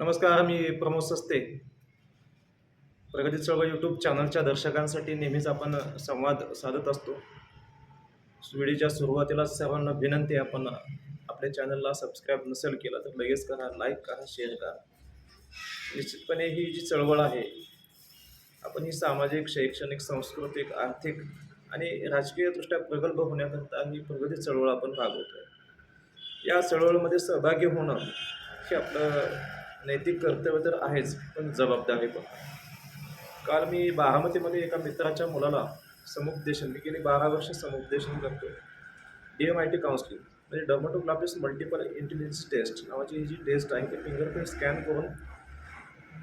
नमस्कार मी प्रमोद सस्ते. प्रगती चळवळ यूट्यूब चॅनलच्या दर्शकांसाठी नेहमीच आपण संवाद साधत असतो. व्हिडिओच्या सुरुवातीला सर्वांना विनंती आपण आपल्या चॅनलला सबस्क्राईब नसेल केला तर लगेच करा लाईक करा शेअर करा. निश्चितपणे ही जी चळवळ आहे आपण ही सामाजिक शैक्षणिक सांस्कृतिक आर्थिक आणि राजकीयदृष्ट्या प्रगल्भ होण्याकरता ही प्रगती चळवळ आपण राबवतोय या चळवळीमध्ये सहभागी होणं हे आपलं नैतिक कर्तव्य तर आहेच पण जबाबदारी पण. काल मी बारामतीमध्ये एका मित्राच्या मुलाला समुपदेशन मी गेली बारा वर्ष समुपदेशन करतो D M I T counselling म्हणजे डर्मटोग्राफिस मल्टिपल इंटेलिजन्स टेस्ट नावाची ही जी टेस्ट आहे ती फिंगरप्रिंट स्कॅन करून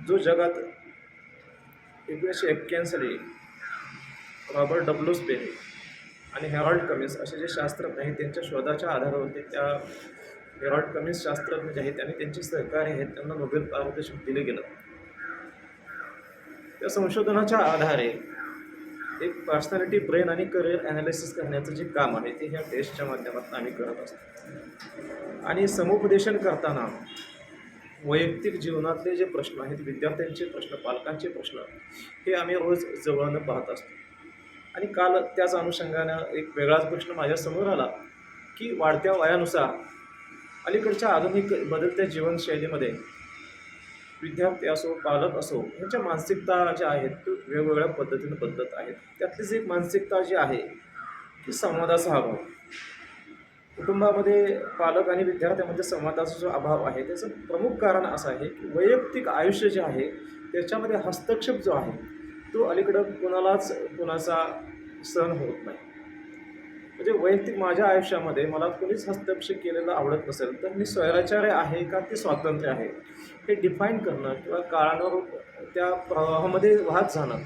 जो जगात एकोणीसशे एक्क्याऐंशी साली रॉबर्ट डब्ल्यू स्पेन आणि हॅरॉल्ड कमिन्स असे जे शास्त्रज्ञ आहेत त्यांच्या शोधाच्या आधारावरती त्या हेरॉल्ड कमिन्स शास्त्रज्ञ जे आहेत त्यांनी त्यांचे सहकारी आहेत त्यांना नोबेल पारितोषिक दिलं गेलं. त्या संशोधनाच्या आधारे एक पर्सनॅलिटी ब्रेन आणि करिअर ॲनालिसिस करण्याचं जे काम आहे ते ह्या टेस्टच्या माध्यमातून आम्ही करत असतो. आणि समुपदेशन करताना वैयक्तिक जीवनातले जे प्रश्न आहेत विद्यार्थ्यांचे प्रश्न पालकांचे प्रश्न हे आम्ही रोज जवळनं पाहत असतो. आणि काल त्याच अनुषंगानं एक वेगळाच प्रश्न माझ्यासमोर आला की वाढत्या वयानुसार अलीकडच्या आधुनिक बदलत्या जीवनशैलीमध्ये विद्यार्थी असो पालक असो ह्यांच्या मानसिकता ज्या आहेत तो वेगवेगळ्या पद्धतीनं बदलत आहेत. त्यातलीच एक मानसिकता जी आहे ती संवादाचा अभाव. कुटुंबामध्ये पालक आणि विद्यार्थ्यांमध्ये संवादाचा जो अभाव आहे त्याचं प्रमुख कारण असं आहे की वैयक्तिक आयुष्य जे आहे त्याच्यामध्ये हस्तक्षेप जो आहे तो अलीकडं कोणालाच कोणाचा सहन होत नाही. म्हणजे वैयक्तिक माझ्या आयुष्यामध्ये मला कोणीच हस्तक्षेप केलेला आवडत नसेल तर मी स्वैराचार्य आहे का ते स्वातंत्र्य आहे? हे डिफाईन करणं किंवा काळानुरूप त्या प्रवाहामध्ये वाहत जाणं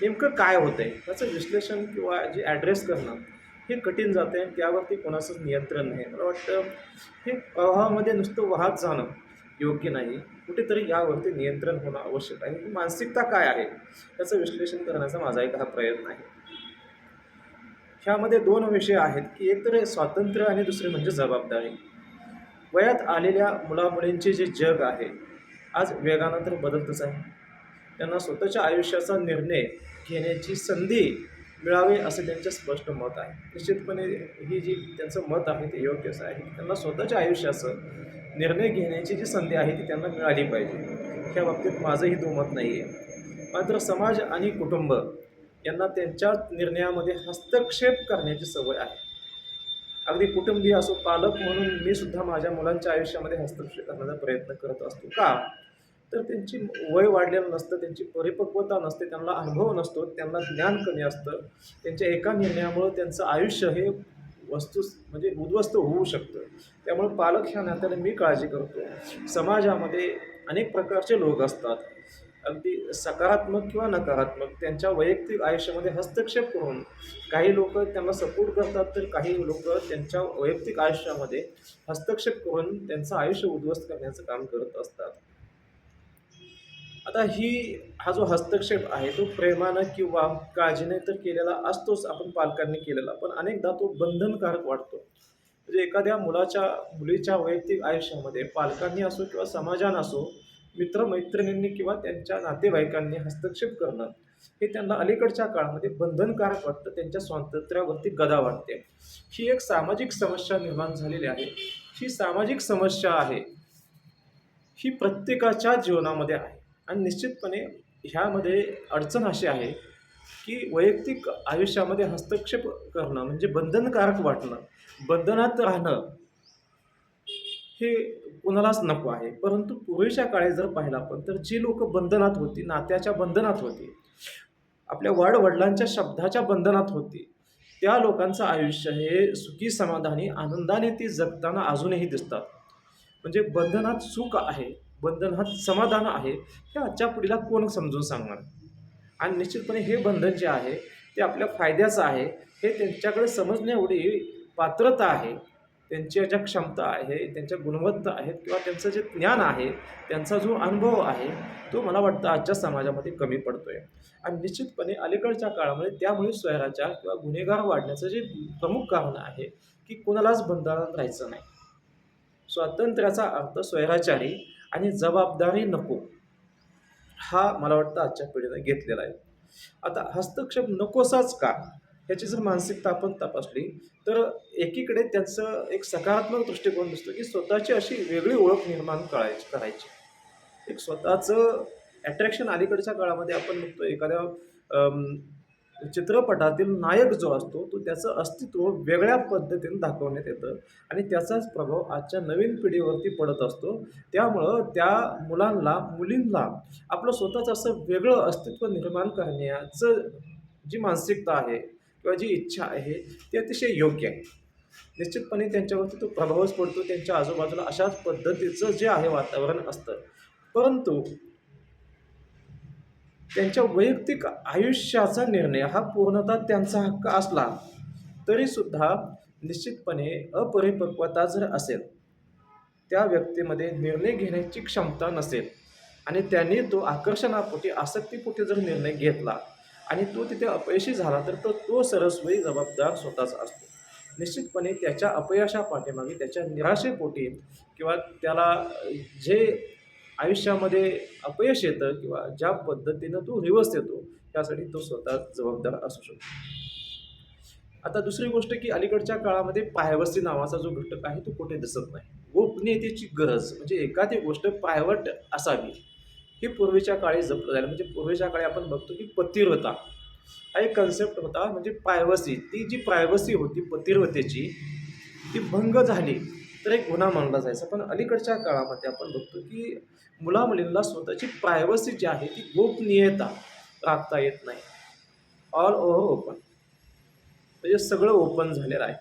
नेमकं काय होतं आहे त्याचं विश्लेषण किंवा जे ॲड्रेस करणं हे कठीण जाते आणि त्यावरती कोणाचंच नियंत्रण नाही. मला वाटतं हे प्रवाहामध्ये नुसतं वाहत जाणं योग्य नाही. कुठेतरी यावरती नियंत्रण होणं आवश्यक आहे. मानसिकता काय आहे? याचं विश्लेषण करण्याचा माझा एक हा प्रयत्न आहे. ह्यामध्ये दोन विषय आहेत की एक तर स्वातंत्र्य आणि दुसरे म्हणजे जबाबदारी. वयात आलेल्या मुलामुलींचे जे जग आहे आज वेगानं तर बदलतच आहे. त्यांना स्वतःच्या आयुष्याचा निर्णय घेण्याची संधी मिळावी असं त्यांचं स्पष्ट मत आहे. निश्चितपणे ही जी त्यांचं मत आहे ते योग्यच आहे. त्यांना स्वतःच्या आयुष्याचं निर्णय घेण्याची जी संधी आहे ती त्यांना मिळाली पाहिजे. ह्या बाबतीत माझंही दुमत नाही आहे मात्र समाज आणि कुटुंब यांना त्यांच्या निर्णयामध्ये हस्तक्षेप करण्याची सवय आहे. अगदी कुटुंबीय असो पालक म्हणून मी सुद्धा माझ्या मुलांच्या आयुष्यामध्ये हस्तक्षेप करण्याचा प्रयत्न करत असतो का? तर त्यांची वय वाढलेलं नसतं त्यांची परिपक्वता नसते त्यांना अनुभव नसतो त्यांना ज्ञान कमी असतं. त्यांच्या एका निर्णयामुळं त्यांचं आयुष्य हे वस्तू म्हणजे उद्ध्वस्त होऊ शकतं. त्यामुळे पालक ह्या नात्याने मी काळजी करतो. समाजामध्ये अनेक प्रकारचे लोक असतात. अगदी सकारात्मक किंवा नकारात्मक त्यांच्या वैयक्तिक आयुष्यामध्ये हस्तक्षेप करून काही लोक त्यांना सपोर्ट करतात तर काही लोक त्यांच्या वैयक्तिक आयुष्यामध्ये हस्तक्षेप करून त्यांचं आयुष्य उद्ध्वस्त करण्याचं काम करत असतात. आता ही हा जो हस्तक्षेप आहे तो प्रेमानं किंवा काळजीने तर केलेला असतोच आपण पालकांनी केलेला पण अनेकदा तो बंधनकारक वाटतो. म्हणजे एखाद्या मुलाच्या मुलीच्या वैयक्तिक आयुष्यामध्ये पालकांनी असो किंवा समाजानं असो मित्रमैत्रिणींनी किंवा त्यांच्या नातेवाईकांनी हस्तक्षेप करणं हे त्यांना अलीकडच्या काळामध्ये बंधनकारक वाटतं. त्यांच्या स्वातंत्र्यावरती गदा वाटते ही एक सामाजिक समस्या निर्माण झालेली आहे. ही सामाजिक समस्या आहे. ही प्रत्येकाच्या जीवनामध्ये आहे. आणि निश्चितपणे ह्यामध्ये अडचण अशी आहे की वैयक्तिक आयुष्यामध्ये हस्तक्षेप करणं म्हणजे बंधनकारक वाटणं बंधनात राहणं हे कुणालाच नको आहे. परंतु पूर्वीच्या काळी जर पाहिलं आपण तर जी लोक बंधनात होती नात्याच्या बंधनात होती आपल्या वडवडिलांच्या शब्दाच्या बंधनात होती त्या लोकांचं आयुष्य हे सुखी समाधानी आनंदाने ती जगताना अजूनही दिसतात. म्हणजे बंधनात सुख आहे बंधनात समाधान आहे हे आजच्या पिढीला कोण समजून सांगणार? आणि निश्चितपणे हे बंधन जे आहे ते आपल्या फायद्याचं आहे हे त्यांच्याकडे समजण्याएवढी पात्रता आहे त्यांच्या ज्या क्षमता आहे त्यांच्या गुणवत्ता आहेत किंवा त्यांचं जे ज्ञान आहे त्यांचा जो अनुभव आहे तो मला वाटतं आजच्या समाजामध्ये कमी पडतो आहे आणि निश्चितपणे अलीकडच्या काळामध्ये त्यामुळे स्वैराचार किंवा गुन्हेगार वाढण्याचं जे प्रमुख कारण आहे की कोणालाच बंधनात राहायचं नाही. स्वातंत्र्याचा अर्थ स्वैराचारी आणि जबाबदारी नको हा मला वाटतं आजच्या पिढीनं घेतलेला आहे. आता हस्तक्षेप नकोसाच का? ह्याची जर मानसिकता आपण तपासली तर एकीकडे त्यांचं एक सकारात्मक दृष्टिकोन दिसतो की स्वतःची अशी वेगळी ओळख निर्माण करायची करायची. एक स्वतःचं अट्रॅक्शन अलीकडच्या काळामध्ये आपण बघतो एखाद्या चित्रपटातील नायक जो असतो तो त्याचं अस्तित्व वेगळ्या पद्धतीने दाखवण्यात येतं आणि त्याचाच प्रभाव आजच्या नवीन पिढीवरती पडत असतो. त्यामुळं त्या मुलांना मुलींना आपलं स्वतःचं असं वेगळं अस्तित्व निर्माण करण्याचं जी मानसिकता आहे किंवा जी इच्छा आहे ती अतिशय योग्य आहे. निश्चितपणे त्यांच्यावरती तो प्रभावच पडतो त्यांच्या आजूबाजूला अशाच पद्धतीचं जे आहे वातावरण असतं. परंतु त्यांच्या वैयक्तिक आयुष्याचा निर्णय हा पूर्णतः त्यांचा हक्क असला तरीसुद्धा निश्चितपणे अपरिपक्वता जर असेल त्या व्यक्तीमध्ये निर्णय घेण्याची क्षमता नसेल आणि त्यांनी तो आकर्षणापोटी आसक्तीपोटी जर निर्णय घेतला आणि तो तिथे अपयशी झाला तर तो तो सरस्वयी जबाबदार स्वतःच असतो. निश्चितपणे त्याच्या अपयशा पाठीमागे त्याच्या निराशेपोटी किंवा त्याला जे आयुष्यामध्ये अपयश येतं किंवा ज्या पद्धतीनं तो रिवर्स येतो त्यासाठी तो स्वतः जबाबदार असू शकतो. आता दुसरी गोष्ट की अलीकडच्या काळामध्ये पायवसी नावाचा जो घटक आहे तो कुठे दिसत नाही. गोपनीयतेची गरज म्हणजे एखादी गोष्ट प्रायव्हेट असावी. ही पूर्वीच्या काळी जपलं झालं म्हणजे पूर्वीच्या काळी आपण बघतो की पतिव्रता हा एक कन्सेप्ट होता म्हणजे प्रायव्हसी. ती जी प्रायव्हसी होती पतिव्रतेची ती भंग झाली. तर एक गुन्हा मानला जायचा. पण अलीकडच्या काळामध्ये आपण बघतो की मुला मुलींना स्वतःची प्रायव्हसी जी आहे ती गोपनीयता राखता येत नाही. ऑल ओव्हर ओपन म्हणजे सगळं ओपन झालेलं आहे.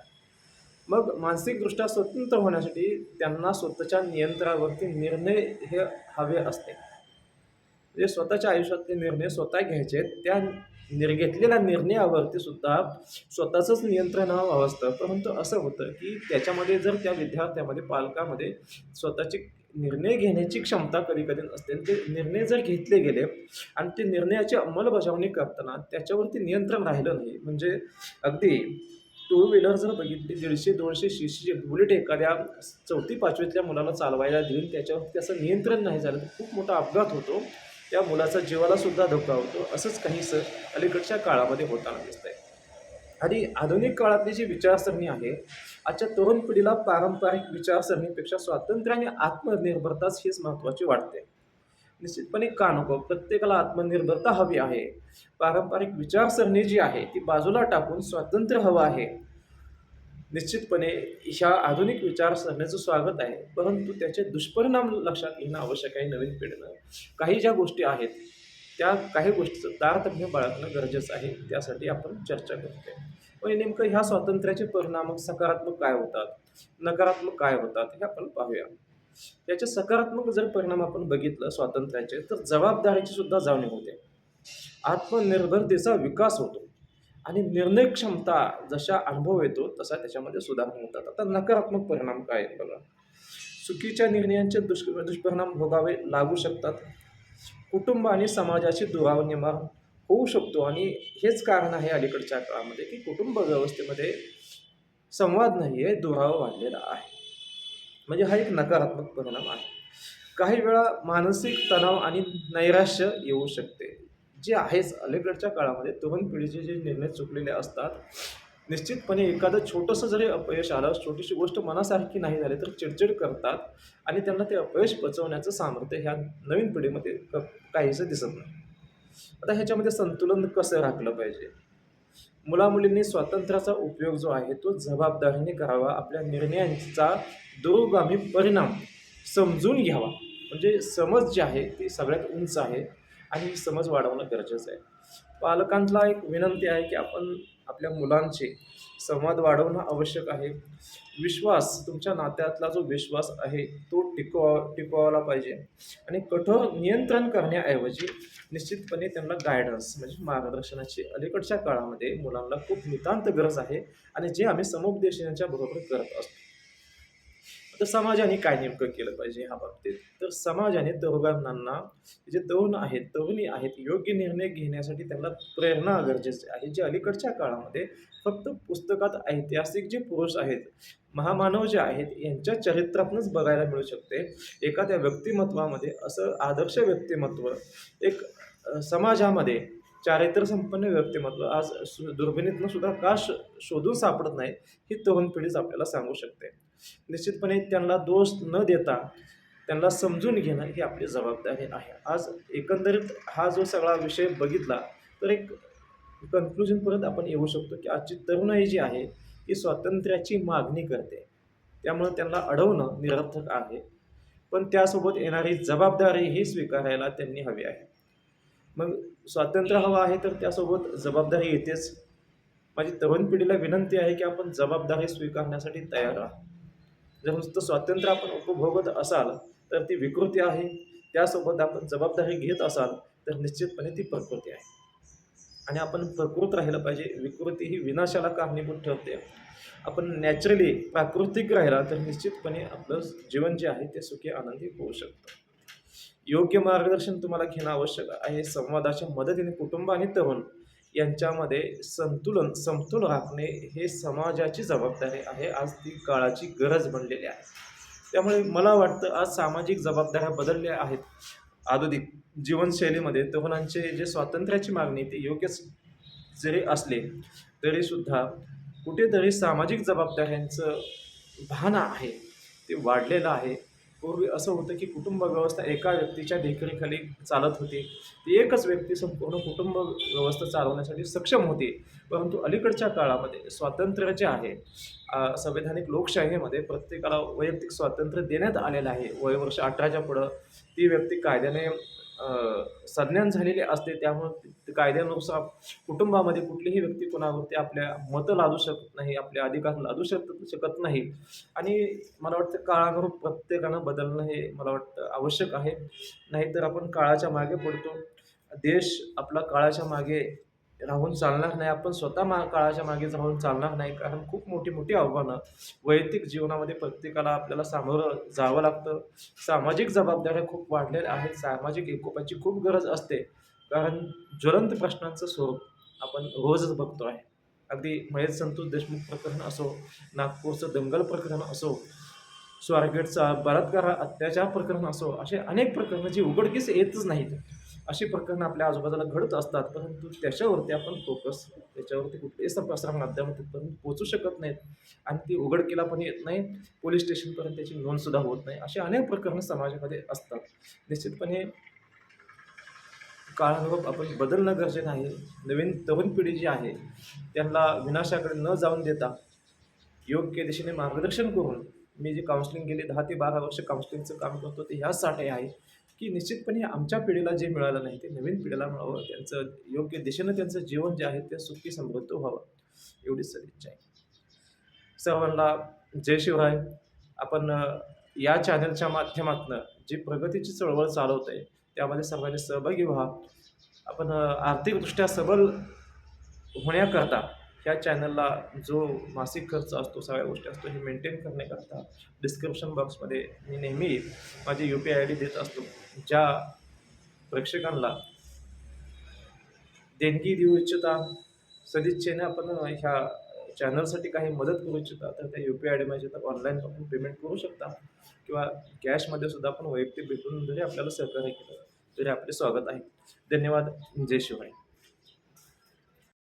मग मानसिकदृष्ट्या स्वतंत्र होण्यासाठी त्यांना स्वतःच्या नियंत्रणावरती निर्णय हे हवे असते. जे स्वतःच्या आयुष्यातले निर्णय स्वतः घ्यायचे आहेत. त्या निर घेतलेल्या निर्णयावरती सुद्धा स्वतःचंच नियंत्रण हवं असतं परंतु असं होतं की त्याच्यामध्ये जर त्या विद्यार्थ्यामध्ये पालकामध्ये स्वतःची निर्णय घेण्याची क्षमता कधी कधी नसते ते निर्णय जर घेतले गेले आणि ते निर्णयाची अंमलबजावणी करताना त्याच्यावरती नियंत्रण राहिलं नाही म्हणजे अगदी टू व्हीलर जर बघितली दीडशे दोनशे शिशीचे बुलेट एखाद्या चौथी पाचवीतल्या मुलाला चालवायला देऊन त्याच्यावर त्याचं नियंत्रण नाही झालं तर खूप मोठा अपघात होतो त्या मुलाचा जीवाला सुद्धा धोका होतो असंच काहीसं अलीकडच्या काळामध्ये होताना दिसतंय. आणि आधुनिक काळातली जी विचारसरणी आहे आजच्या तरुण पिढीला पारंपरिक विचारसरणीपेक्षा स्वातंत्र्य आणि आत्मनिर्भरताच हीच महत्त्वाची वाटते. निश्चितपणे का नको? प्रत्येकाला आत्मनिर्भरता हवी आहे. पारंपरिक विचारसरणी जी आहे ती बाजूला टाकून स्वातंत्र्य हवं आहे. निश्चितपणे ह्या आधुनिक विचारसरणीचं स्वागत आहे. परंतु त्याचे दुष्परिणाम लक्षात घेणं आवश्यक आहे नवीन पिढीनं. काही ज्या गोष्टी आहेत त्या काही गोष्टीचं तारतम्य बाळगणं गरजेचं आहे त्यासाठी आपण चर्चा करतोय. म्हणजे नेमकं ह्या स्वातंत्र्याचे परिणाम सकारात्मक काय होतात? नकारात्मक काय होतात? हे आपण पाहूया. याचे सकारात्मक जर परिणाम आपण बघितलं स्वातंत्र्याचे तर जबाबदारीची सुद्धा जाणीव होते. आत्मनिर्भरतेचा विकास होतो. आणि निर्णय क्षमता जशा अनुभव येतो तसा त्याच्यामध्ये सुधारणा होतात. आता नकारात्मक परिणाम काय आहेत बघा? चुकीच्या निर्णयांचे दुष् दुष्परिणाम भोगावे लागू शकतात. कुटुंब आणि समाजाची दुराव निर्माण होऊ शकतो आणि हेच कारण आहे अलीकडच्या काळामध्ये की कुटुंब व्यवस्थेमध्ये संवाद नाही आहे दुराव वाढलेला आहे. म्हणजे हा एक नकारात्मक परिणाम आहे. काही वेळा मानसिक तणाव आणि नैराश्य येऊ शकते. जे आहेच अलीकडच्या काळामध्ये तरुण पिढीचे जे निर्णय चुकलेले असतात निश्चितपणे एखादं छोटंसं जरी अपयश आलं छोटीशी गोष्ट मनासारखी नाही झाली तर चिडचिड करतात आणि त्यांना ते अपयश पचवण्याचं सामर्थ्य ह्या नवीन पिढीमध्ये क- काहीसं दिसत नाही. आता ह्याच्यामध्ये संतुलन कसं राखलं पाहिजे? मुलामुलींनी स्वातंत्र्याचा उपयोग जो आहे तो जबाबदारीने करावा आपल्या निर्णयांचा दूरगामी परिणाम समजून घ्यावा. म्हणजे समज जी आहे ती सगळ्यात उंच आहे. आणि ही समज वाढवणं गरजेचं आहे. पालकांना एक विनंती आहे की आपण आपल्या मुलांचे संवाद वाढवणं आवश्यक आहे. विश्वास तुमच्या नात्यातला जो विश्वास आहे तो टिकवा टिकवायला पाहिजे. आणि कठोर नियंत्रण करण्याऐवजी निश्चितपणे त्यांना गायडन्स म्हणजे मार्गदर्शनाची अलीकडच्या काळामध्ये मुलांना खूप नितांत गरज आहे. आणि जे आम्ही समुपदेशनाच्या बरोबर करत असतो. तर समाजाने काय नेमकं केलं पाहिजे ह्या बाबतीत? तर समाजाने तरुणांना जे तरुण आहेत तरुणी आहेत योग्य निर्णय घेण्यासाठी त्यांना प्रेरणा गरजेचे आहे. जे अलीकडच्या काळामध्ये फक्त पुस्तकात ऐतिहासिक जे पुरुष आहेत महामानव जे आहेत यांच्या चरित्रातूनच बघायला मिळू शकते. एखाद्या व्यक्तिमत्वामध्ये असं आदर्श व्यक्तिमत्व एक समाजामध्ये चारित्र चारित्र्यसंपन्न व्यक्तिमत्व. आज सु दुर्बिणीतनं सुद्धा का श शोधून सापडत नाही ही तरुण पिढीच आपल्याला सांगू शकते. निश्चितपणे त्यांना दोष न देता त्यांना समजून घेणं ही आपली जबाबदारी आहे. आज एकंदरीत हा जो सगळा विषय बघितला तर एक कन्क्लुजनपर्यंत आपण येऊ शकतो की आजची तरुणाई जी आहे ती स्वातंत्र्याची मागणी करते. त्यामुळं त्यांना अडवणं निरर्थक आहे. पण त्यासोबत येणारी जबाबदारीही स्वीकारायला त्यांनी हवी आहे. मग स्वातंत्र्य हवं आहे तर त्यासोबत जबाबदारी येतेच. माझी तरुण पिढीला विनंती आहे की आपण जबाबदारी स्वीकारण्यासाठी तयार राहा. जर नुसतं स्वातंत्र्य आपण उपभोगत असाल तर ती विकृती आहे. त्यासोबत आपण जबाबदारी घेत असाल तर निश्चितपणे ती प्रकृती आहे. आणि आपण प्रकृत राहिलं पाहिजे. विकृती ही विनाशाला कारणीभूत ठरते. आपण नॅचरली प्राकृतिक राहिला तर निश्चितपणे आपलं जीवन जे आहे ते सुखी आनंदी होऊ शकतं. योग्य मार्गदर्शन तुम्हाला घेणं आवश्यक आहे. संवादाच्या मदतीने कुटुंब आणि तरुण यांच्यामध्ये संतुलन समतोल राखणे हे समाजाची जबाबदारी आहे. आज ती काळाची गरज बनलेली आहे. त्यामुळे मला वाटतं आज सामाजिक जबाबदाऱ्या बदलल्या आहेत. आधुनिक जीवनशैलीमध्ये तरुणांचे जे स्वातंत्र्याची मागणी ते योग्यच जरी असले तरीसुद्धा कुठेतरी सामाजिक जबाबदाऱ्यांचं भान आहे. ते वाढलेलं आहे. पूर्वी असं होतं की कुटुंब व्यवस्था एका व्यक्तीच्या देखरेखाली चालत होती. ती एकच व्यक्ती संपूर्ण कुटुंब व्यवस्था चालवण्यासाठी सक्षम होती. परंतु अलीकडच्या काळामध्ये स्वातंत्र्य जे आहे संवैधानिक लोकशाहीमध्ये प्रत्येकाला वैयक्तिक स्वातंत्र्य देण्यात आलेलं आहे. वयवर्ष अठराच्या पुढं ती व्यक्ती कायद्याने संज्ञान झालेले असते त्यामुळे कायद्यानुसार कुटुंबामध्ये कुठलीही व्यक्ती कोणावरती आपल्या मतं लादू शकत नाही आपले अधिकार लादू शकत शकत नाही. आणि मला वाटतं काळानुरूप प्रत्येकानं बदलणं हे मला वाटतं आवश्यक आहे. नाहीतर आपण काळाच्या मागे पडतो. देश आपला काळाच्या मागे राहून चालणार नाही. आपण स्वतः मा काळाच्या मागे राहून चालणार नाही. कारण खूप मोठी मोठी आव्हानं वैयक्तिक जीवनामध्ये प्रत्येकाला आपल्याला सामोरं जावं लागतं. सामाजिक जबाबदाऱ्या खूप वाढलेल्या आहेत. सामाजिक एकोपाची खूप गरज असते. कारण ज्वलंत प्रश्नांचं स्वरूप आपण रोजच बघतो आहे. अगदी महेश संतोष देशमुख प्रकरण असो नागपूरचं दंगल प्रकरण असो स्वारगेटचा बलात्कार अत्याचार प्रकरण असो असे अनेक प्रकरणं जी उघडकीस येतच नाहीत. अशी प्रकरणं आपल्या आजूबाजूला घडत असतात परंतु त्याच्यावरती आपण फोकस त्याच्यावरती कुठलेही प्रसार माध्यमातून पोचू शकत नाहीत. आणि ती उघडकीला पण येत नाही पोलीस स्टेशनपर्यंत त्याची नोंदसुद्धा होत नाही अशी अनेक प्रकरणं समाजामध्ये असतात. निश्चितपणे काळानुरूप आपण बदलणं गरजेचं आहे. नवीन तरुण पिढी जी आहे त्यांना विनाशाकडे न जाऊन देता योग्य दिशेने मार्गदर्शन करून मी जे काउन्सिलिंग गेले दहा ते बारा वर्ष काउन्सिलिंगचं काम करतो ते ह्यासाठी आहे. की निश्चितपणे आमच्या पिढीला जे मिळालं नाही ते नवीन पिढीला मिळावं. त्यांचं योग्य दिशेनं त्यांचं जीवन जे आहे ते सुखी समृद्ध व्हावं. एवढीच सदिच्छा आहे. सर्वांना जय शिवराय. आपण या चॅनलच्या माध्यमातून जी प्रगतीची चळवळ चालवत आहे त्यामध्ये सर्वांनी सहभागी व्हा. आपण आर्थिकदृष्ट्या सबल होण्याकरता ह्या चॅनलला जो मासिक खर्च असतो सगळ्या गोष्टी असतो हे मेंटेन करण्याकरता डिस्क्रिप्शन बॉक्समध्ये मी नेहमी माझी U P I I D देत असतो ज्या प्रेक्षकांना देणगी देऊ इच्छिता सदिच्छेने आपण ह्या चॅनलसाठी काही मदत करू इच्छिता तर त्या यू पी आय डी माझ्या तर ऑनलाईन आपण पेमेंट करू शकता. किंवा कॅशमध्ये सुद्धा आपण वैयक्तिक भेटून जरी आपल्याला सहकार्य केलं तरी आपले स्वागत आहे. धन्यवाद. जय शिवाय.